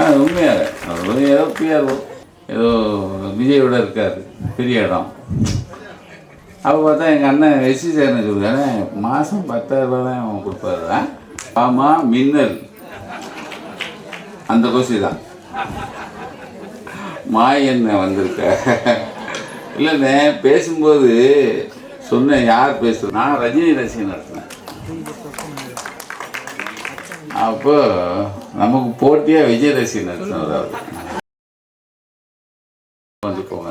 ஆ உண்மையாக. அவர் ஏதோ பிஆர் ஏதோ விஜயோட இருக்கார் பெரிய இடம். அப்போ பார்த்தா எங்கள் அண்ணன் எஸ்சி சேர்னு சொல்லுவானே மாதம் பத்தாயிரரூபா தான் அவன் கொடுப்பாரு. ஆமாம் மின்னல். அந்த கொசி தான். மாயன் வந்திருக்க? இல்லைண்ணே பேசும்போது சொன்னேன் யார் பேசுகிறேன் நான் ரஜினி ரசிகன் நடத்தினேன். அப்போ நமக்கு போட்டியாக விஜய் ரசிகன் அதாவது வந்து போங்க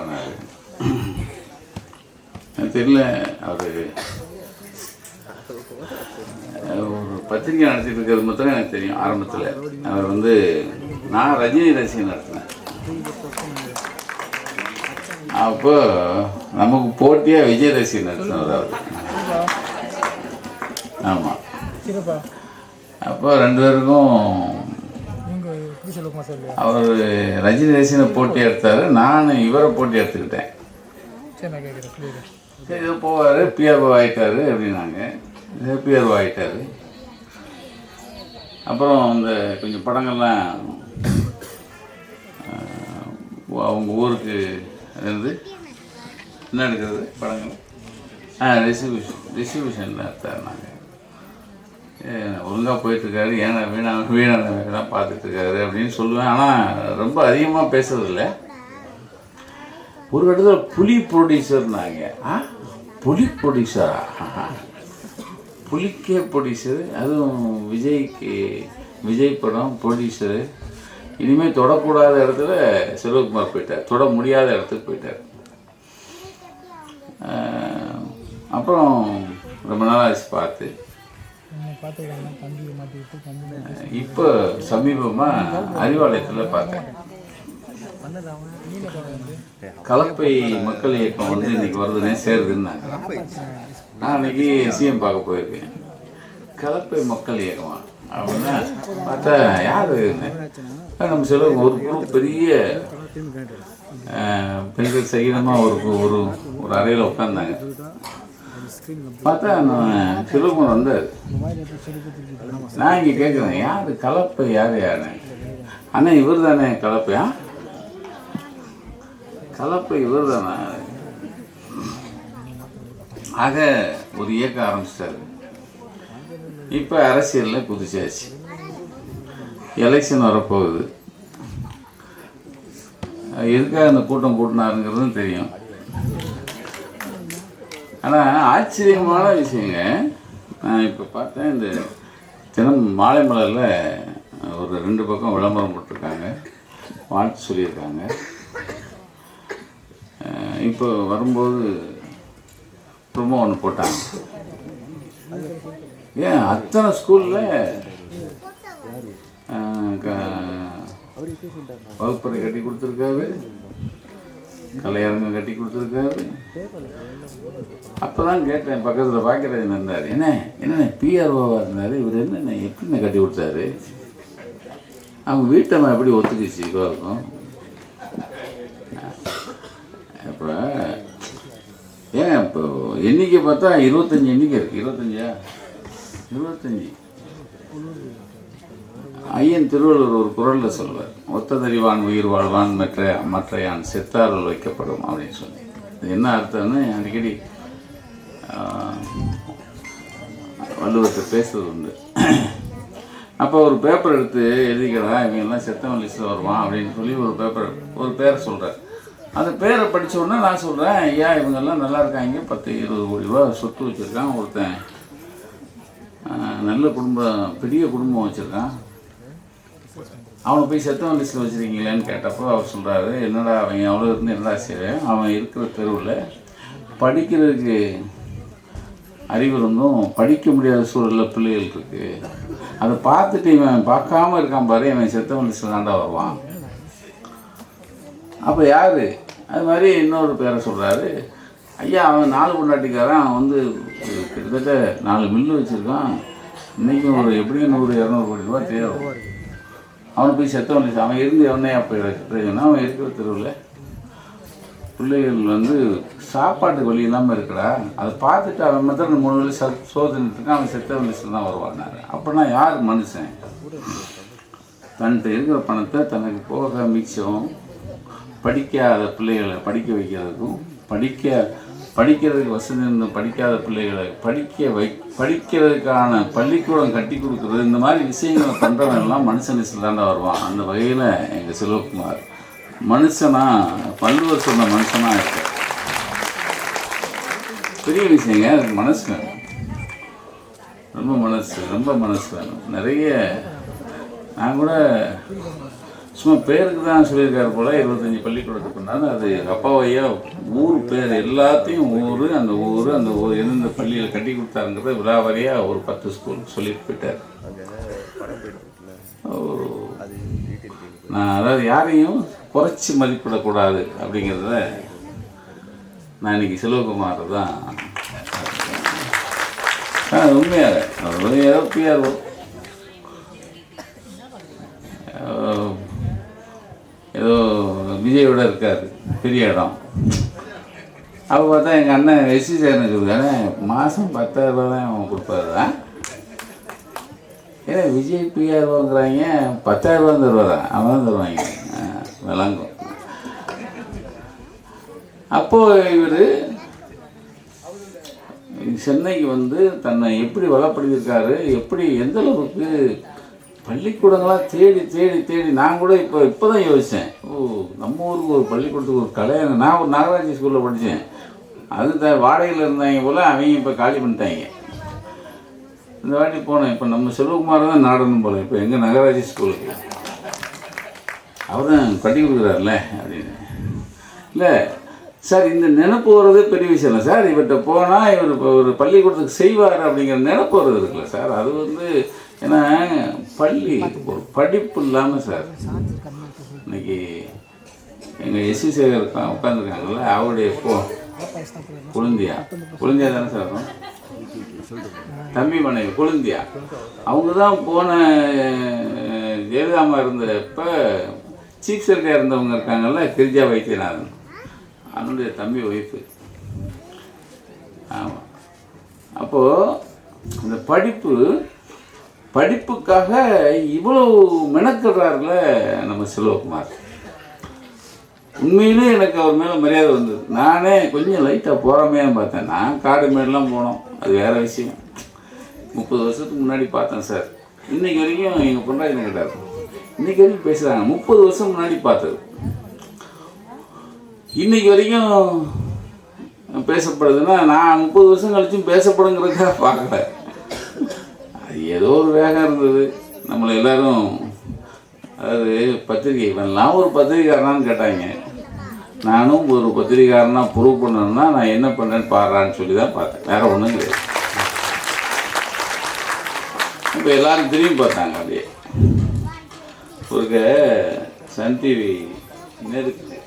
தெரியல அவர். ஒரு பத்திரிக்கை நடத்திட்டு இருக்கிறது மட்டும் எனக்கு தெரியும் ஆரம்பத்தில். அவர் வந்து நான் ரஜினி ரசிகன் நடத்தினேன். அப்போ நமக்கு போட்டியாக விஜய் ரசிகன் நடத்தினவர் அவர். ஆமாம் அப்போ ரெண்டு பேருக்கும் அவர் ரஜினி ரசிகனை போட்டி எடுத்தார் நான் இவரை போட்டி எடுத்துக்கிட்டேன். சரி போவார் பிஆர்ஓ ஆகிட்டாரு அப்படின்னாங்க. பிஆர்ஓ ஆகிட்டாரு அப்புறம் இந்த கொஞ்சம் படங்கள்லாம் அவங்க ஊருக்கு இருந்து என்ன எடுக்கிறது படங்கள்? ஆ டிஸ்ட்ரிபியூஷன் டிஸ்ட்ரிபியூஷனில் எடுத்தார் நாங்கள் ஒழுங்காக போயிட்டுருக்காரு ஏன்னா வீணா வீணான வேலைலாம் பார்த்துட்ருக்காரு அப்படின்னு சொல்லுவேன். ஆனால் ரொம்ப அதிகமாக பேசுறதில்ல. ஒரு இடத்துல புலி ப்ரொடியூசர்னாங்க ஆ? புலி ப்ரொடியூசரா ஆஹா. புலிக்கே ப்ரொடியூசர் அதுவும் விஜய்க்கு விஜய் படம் ப்ரொடியூசரு இனிமேல் தொடக்கூடாத இடத்துல செல்வகுமார் போயிட்டார். தொட முடியாத இடத்துக்கு போயிட்டார். அப்புறம் ரொம்ப நாள் ஆச்சு பார்த்து. இப்போ சமீபமாக அறிவாலயத்தில் பார்த்தேன். கலப்பை மக்கள் இயக்கம் வந்து இன்னைக்கு வருதுன்னே சேருதுன்னாங்க. நான் அன்னைக்கு சிஎம் பார்க்க போயிருக்கேன். கலப்பை மக்கள் இயக்கமா? அப்படின்னா பார்த்தா யார்? நம்ம சில ஒரு குரூப் பெரிய பெண்கள் சகிதமாக ஒரு ஒரு ஒரு அறையில் உட்காந்தாங்க பார்த்தா நான் சிவகுமார் வந்தார் நான் இங்கே கேட்குறேன் யார்? கலப்பை யார் யாரு? அண்ணா இவர் தானே கலப்பையா கலப்பை இவர் தானே ஆக ஒரு இயக்கம் ஆரம்பிச்சிட்டாரு. இப்போ அரசியலில் குதிச்சாச்சு. எலெக்ஷன் வரப்போகுது. எதுக்காக அந்த கூட்டம் கூட்டினாருங்கிறதும் தெரியும். ஆனால் ஆச்சரியமான விஷயங்க. நான் இப்போ பார்த்தேன் இந்த தினம் மாலை மலரில் ஒரு ரெண்டு பக்கம் விளம்பரம் போட்டிருக்காங்க. வாழ்த்து சொல்லியிருக்காங்க. இப்போ வரும்போது ப்ரொமோ ஒன்று போட்டாங்க. ஏன் அத்தனை ஸ்கூலில் வகுப்பறை கட்டி கொடுத்துருக்காரு. கலையரங்கம் கட்டி கொடுத்துருக்காரு. அப்பதான் கேட்டேன் பக்கத்தில் பாக்கியராஜன் இருந்தார். என்ன என்னண்ணே பிஆர்ஓவாக இருந்தார் இவர் என்னண்ணே எப்படிண்ணே கட்டி கொடுத்தாரு? அவங்க வீட்டை எப்படி ஒத்துக்குச்சு இருக்கும்? அப்போ ஏன் இப்போ எண்ணிக்கை பார்த்தா இருபத்தஞ்சி எண்ணிக்கை இருக்குது இருபத்தஞ்சா? இருபத்தஞ்சி. ஐயன் திருவள்ளுவர் ஒரு குரலில் சொல்வார் ஒத்ததறிவான் உயிர் வாழ்வான் மற்ற மற்ற யான் செத்தாரல் வைக்கப்படும் அப்படின்னு சொல்லி. இது என்ன அர்த்தம்னு அடிக்கடி வள்ளுவத்தை பேசுறது உண்டு. அப்போ ஒரு பேப்பர் எடுத்து எழுதிக்கிறா இவங்கெல்லாம் செத்தவன் லிஸ்ட்டில் வருவான் அப்படின்னு சொல்லி ஒரு பேப்பர் ஒரு பேரை சொல்கிறார் அந்த பேரை படித்த உடனே நான் சொல்கிறேன் ஐயா இவங்கெல்லாம் நல்லா இருக்காங்க பத்து இருபது கோடி ரூபா சொத்து வச்சுருக்கான் ஒருத்தன் நல்ல குடும்பம் பெரிய குடும்பம் வச்சுருக்கான். அவனை போய் செத்தவன் லிஸ்ட்டில் வச்சுருக்கீங்களேன்னு கேட்டப்போ அவர் சொல்கிறாரு என்னடா அவன் அவ்வளோ இருந்து என்னடா செய்வேன் அவன் இருக்கிற தெருவில் படிக்கிறதுக்கு அறிவு இருந்தும் படிக்க முடியாத சூழலில் பிள்ளைகள் இருக்குது அதை பார்த்துட்டு இவன் பார்க்காம இருக்கான் பாரு இவன் செத்தவன் லிஸ்ட்டில் தாண்டா வருவான். அப்போ யார்? அது மாதிரி இன்னொரு பேரை சொல்கிறாரு ஐயா அவன் நாலு பொண்டாட்டிக்காரன் அவன் வந்து கிட்டத்தட்ட நாலு மில்லு வச்சுருக்கான். இன்றைக்கும் ஒரு எப்படியும் நூறு இரநூறு கோடி ரூபா தேவை. அவனை போய் செத்தவன் அவன் இருந்து எவனையா போய் பிரயோஜனம்? அவன் இருக்கிற தெருவில். பிள்ளைகள் வந்து சாப்பாட்டுக்கு வழி இல்லாமல் இருக்கடா அதை பார்த்துட்டு அவன் மட்டும் மூணு வேலை சத் சோதனை அவன் செத்தவன் லிஸ்ட்டில் தான் வருவானாரு அப்படின்னா யார் மனுஷன்? தன்கிட்ட இருக்கிற பணத்தை தனக்கு போக மிச்சம் படிக்காத பிள்ளைகளை படிக்க வைக்கிறதுக்கும் படிக்க படிக்கிறதுக்கு வசதி இருந்த படிக்காத பிள்ளைகளை படிக்க வை படிக்கிறதுக்கான பள்ளிக்கூடம் கட்டி கொடுக்குறது இந்த மாதிரி விஷயங்களை பண்ணுறவன் எல்லாம் மனுஷன் தாண்டா வருவான். அந்த வகையில் எங்கள் செல்வகுமார் மனுஷனா பல்லுவர் சொன்ன மனுஷனாக இருக்க பெரிய விஷயங்க அதுக்கு மனசு வேணும். ரொம்ப மனசு ரொம்ப மனசு வேணும். நிறைய நான் கூட சும்மா பேருக்கு தான் சொல்லியிருக்காரு போல இருபத்தஞ்சி பள்ளிக்கூடத்துக்கு பண்ணாலும் அது அப்பாவையா ஊர் பேர் எல்லாத்தையும் ஊர் அந்த ஊர் அந்த ஊர் எந்தெந்த பள்ளியில் கட்டி கொடுத்தாருங்கிறத விழாவாரியாக ஒரு பத்து ஸ்கூல் சொல்லிட்டு போயிட்டார். ஒரு நான் அதாவது யாரையும் குறைச்சி மதிப்பிடக்கூடாது அப்படிங்கிறத நான் இன்னைக்கு செல்வகுமார் தான். ஆ உண்மையாக அவர் ஏதோ பிஆர்ஓ ஏதோ விஜயோட இருக்கார் பெரிய இடம். அப்போ பார்த்தா எங்கள் அண்ணன் வெசி சேர்னுக்கு இருக்கானே மாதம் பத்தாயிரரூபா தான் அவன் கொடுப்பாரு தான் ஏன்னா விஜய் பிஆர்ஓங்கிறாங்க பத்தாயிரரூபா தருவாரா? அவன் தான் தருவாங்க. விளங்கும். அப்போது இவர் சென்னைக்கு வந்து தன்னை எப்படி வளப்படுத்தியிருக்காரு எப்படி எந்த அளவுக்கு பள்ளிக்கூடங்களாக தேடி தேடி தேடி நான் கூட இப்போ இப்போ தான் யோசித்தேன் ஓ நம்ம ஊருக்கு ஒரு பள்ளிக்கூடத்துக்கு ஒரு கல்யாணம் நான் ஒரு நாகராஜி ஸ்கூலில் படித்தேன் அது த வாடகையில் இருந்தாங்க போல் அவங்க இப்போ காலி பண்ணிட்டாங்க. இந்த வாட்டி போனேன் இப்போ நம்ம செல்வகுமார் தான் நாடணும் போல். இப்போ எங்கள் நகராட்சி ஸ்கூலுக்கு அவர் தான் கட்டி கொடுக்குறாருல்ல அப்படின்னு. இல்லை சார் இந்த நினப்பு வர்றது பெரிய விஷயம் இல்லை. சார் இவர்கிட்ட போனால் இவர் இப்போ ஒரு பள்ளிக்கூடத்துக்கு செய்வார் அப்படிங்கிற நினப்பு வர்றது இருக்குல்ல. சார் அது வந்து ஏன்னா பள்ளி ஒரு படிப்பு இல்லாமல் சார். இன்னைக்கு எங்கள் எஸ்சி சேகர் உட்காந்துருக்காங்கல்ல அவருடைய போ குழந்தையா? குழந்தையா தானே சார் தம்பி மனைவி குழந்தையா? அவங்க தான் போன ஜெயலலிதாமா இருந்தப்ப சீஃப் செக்ரட்டரியாக இருந்தவங்க இருக்காங்கல்ல கிரிஜா வைத்தியநாதன். அவனுடைய தம்பி ஒய்ஃபு. ஆமாம் அப்போது இந்த படிப்பு படிப்புக்காக இவ்வளோ மெனக்கிடுறாருல நம்ம செல்வகுமார். உண்மையிலே எனக்கு அவர் மேலே மரியாதை வந்தது. நானே கொஞ்சம் லைட்டாக போகாமையான்னு பார்த்தேன். நான் காடு மேடெலாம் போனோம். அது வேறு விஷயம். முப்பது வருஷத்துக்கு முன்னாடி பார்த்தேன் சார். இன்றைக்கி வரைக்கும் எங்கள் பொண்டாட்டி கிட்டார்? இன்றைக்கி வரைக்கும் பேசுகிறாங்க முப்பது வருஷம் முன்னாடி பார்த்தது. இன்னைக்கு வரைக்கும் பேசப்படுதுன்னா நான் முப்பது வருஷம் கழிச்சும் பேசப்படுங்கிறதுக்காக பார்க்கல. ஏதோ ஒரு வேகம் இருந்தது. நம்மளை எல்லாரும் அதாவது பத்திரிகை நான் ஒரு பத்திரிகாரனான்னு கேட்டாங்க. நானும் ஒரு பத்திரிகாரனாக ப்ரூவ் பண்ணணும்னா நான் என்ன பண்ணேன் பாடுறான்னு சொல்லி தான் பார்த்தேன். வேற ஒன்றும் கிடையாது. இப்போ எல்லாரும் திரும்பி பார்த்தாங்க அப்படியே. ஒருக்க சன் டிவி நேருக்கு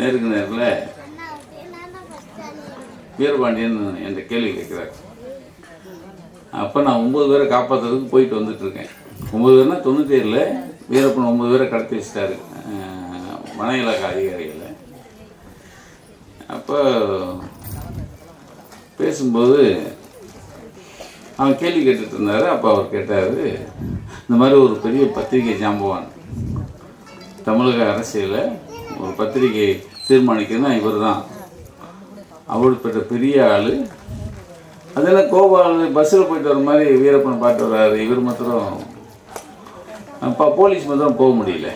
நேருக்கு நேரில் வீரபாண்டியன் என்ற கேள்வி கேட்குறாரு. அப்போ நான் ஒம்பது பேரை காப்பாற்றுறதுக்கு போயிட்டு வந்துட்டுருக்கேன். ஒம்பது பேர்னா தொண்ணூற்றி வீரப்பன் ஒம்பது பேரை கடத்தி வச்சிட்டாரு. அஹ், வன இலாக்கா அதிகாரிகளை. அப்போ பேசும்போது அவன் கேள்வி கேட்டுட்டு இருந்தார். அப்போ அவர் கேட்டார் இந்த மாதிரி ஒரு பெரிய பத்திரிகை ஜாம்பவான் தமிழக அரசியலில் ஒரு பத்திரிகை தீர்மானிக்கிறதுனா இவர் தான் அவர்பட்ட பெரிய ஆள் அதெல்லாம் கோபால் பஸ்ஸில் போயிட்டு வர மாதிரி வீரப்பன் பாட்டு வர்றாரு இவர் மாத்திரம் அப்போ போலீஸ் மாத்திரம் போக முடியல.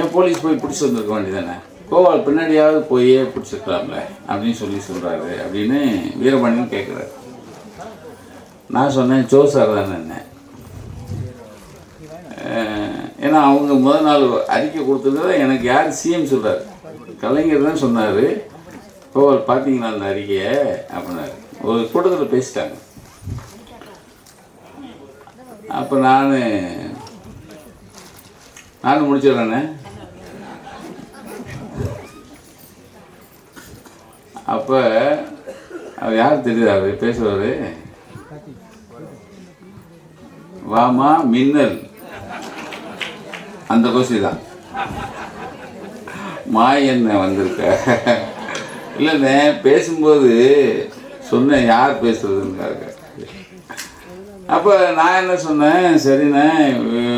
ஏன் போலீஸ் போய் பிடிச்சி வந்திருக்க வேண்டியதானே கோபால் பின்னாடியாவது போயே பிடிச்சிருக்கலாம்ல அப்படின்னு சொல்லி சொல்கிறாரு அப்படின்னு வீரபாண்டியன் கேட்குறாரு நான் சொன்னேன் ஜோ சார் தானே ஏன்னா அவங்க முதல் நாள் அறிக்கை கொடுத்தது எனக்கு யார் சிஎம் சொல்கிறார் கலைஞர் தான் சொன்னார். கோபால் பார்த்தீங்களா அந்த அறிக்கையை அப்படின்னாரு. ஒரு கூட்டத்தில் பேசிட்டாங்க. அப்போ நான் நானும் முடிச்சிடுறேனே. அப்போ அவர் யார் தெரியுது அவர்? பேசுவார் வாமா மின்னல். அந்த கொசி தான். மாய் என்ன வந்திருக்க. இல்லைண்ணே பேசும்போது சொன்னேன் யார் பேசுறதுன்னு அப்போ நான் என்ன சொன்னேன் சரிண்ணே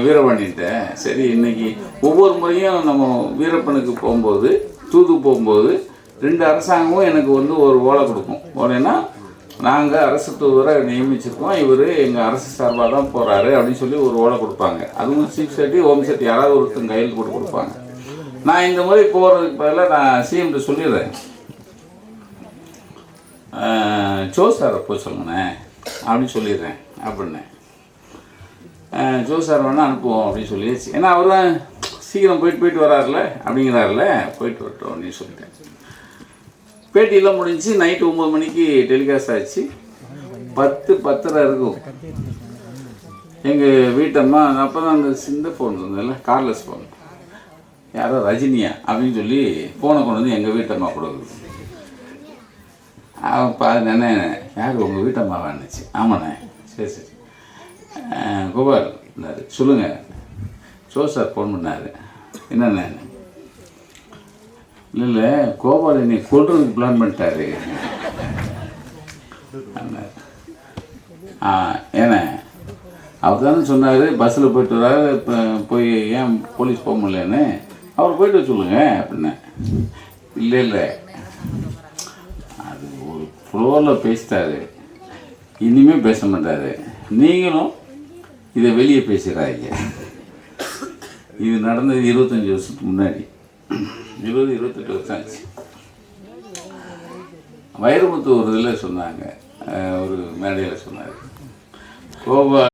வீரபாண்டிட்டேன் சரி இன்னைக்கு ஒவ்வொரு முறையும் நம்ம வீரப்பனுக்கு போகும்போது தூது போகும்போது ரெண்டு அரசாங்கமும் எனக்கு வந்து ஒரு ஓலை கொடுக்கும். ஓலைன்னா நாங்கள் அரசு தூதரை நியமிச்சிருக்கோம் இவர் எங்கள் அரசு சார்பாக தான் போகிறாரு அப்படின்னு சொல்லி ஒரு ஓலை கொடுப்பாங்க. அதுவும் சீஃப் செட்டி ஹோம் செட்டி யாராவது ஒருத்தங்க கையில் போட்டு கொடுப்பாங்க. நான் இந்த முறை போகிறதுக்கு பதிலாக நான் சிஎம்கிட்ட சொல்லிடுறேன். ஜோ சாரை போக சொல்லுங்கண்ணே அப்படின்னு சொல்லிடுறேன் அப்படின்னேன் ஜோ சார் வேணால் அனுப்புவோம் அப்படின்னு சொல்லிடுச்சு ஏன்னா அவர் தான் சீக்கிரம் போயிட்டு போயிட்டு வராருல அப்படிங்கிறாருல போயிட்டு வரட்டும் அப்படின்னு சொல்லிட்டேன். பேட்டியெல்லாம் முடிஞ்சு நைட்டு ஒம்பது மணிக்கு டெலிகாஸ்ட் ஆச்சு பத்து பத்தரை இருக்கும். எங்கள் வீட்டம்மா அப்போ தான் அந்த சிந்த ஃபோன் இருந்ததுல கார்லெஸ் ஃபோன் யாரோ ரஜினியா அப்படின்னு சொல்லி ஃபோனை கொண்டு வந்து எங்கள் வீட்டம்மா கொடுக்குது. அவன் பா என்ன யார் உங்கள் வீட்டை வேணுச்சு ஆமாண்ணே. சரி சரி. கோபால் இருந்தாரு சொல்லுங்கள் சோ சார் ஃபோன் பண்ணார். என்னண்ணே? இல்லை இல்லை கோபால் என்னை கொள்றதுக்கு பிளான் பண்ணிட்டாரு. ஆ ஏண்ணே அவர் தானே சொன்னார் பஸ்ஸில் போயிட்டு வராரு இப்போ போய் ஏன் போலீஸ் போக முடியலன்னு? அவர் போயிட்டு வர சொல்லுங்க அப்படின்னேன். இல்லை இல்லை. ஃப்ளோரில் பேசிட்டாரு. இனிமேல் பேச மாட்டாரு. நீங்களும் இதை வெளியே பேசுகிறாங்க இது நடந்தது இருபத்தஞ்சி வருஷத்துக்கு முன்னாடி. இருபது இருபத்தெட்டு வருஷம் ஆச்சு. வைரமுத்து ஒரு இதில் சொன்னாங்க. ஒரு மேடையில் சொன்னார். கோபா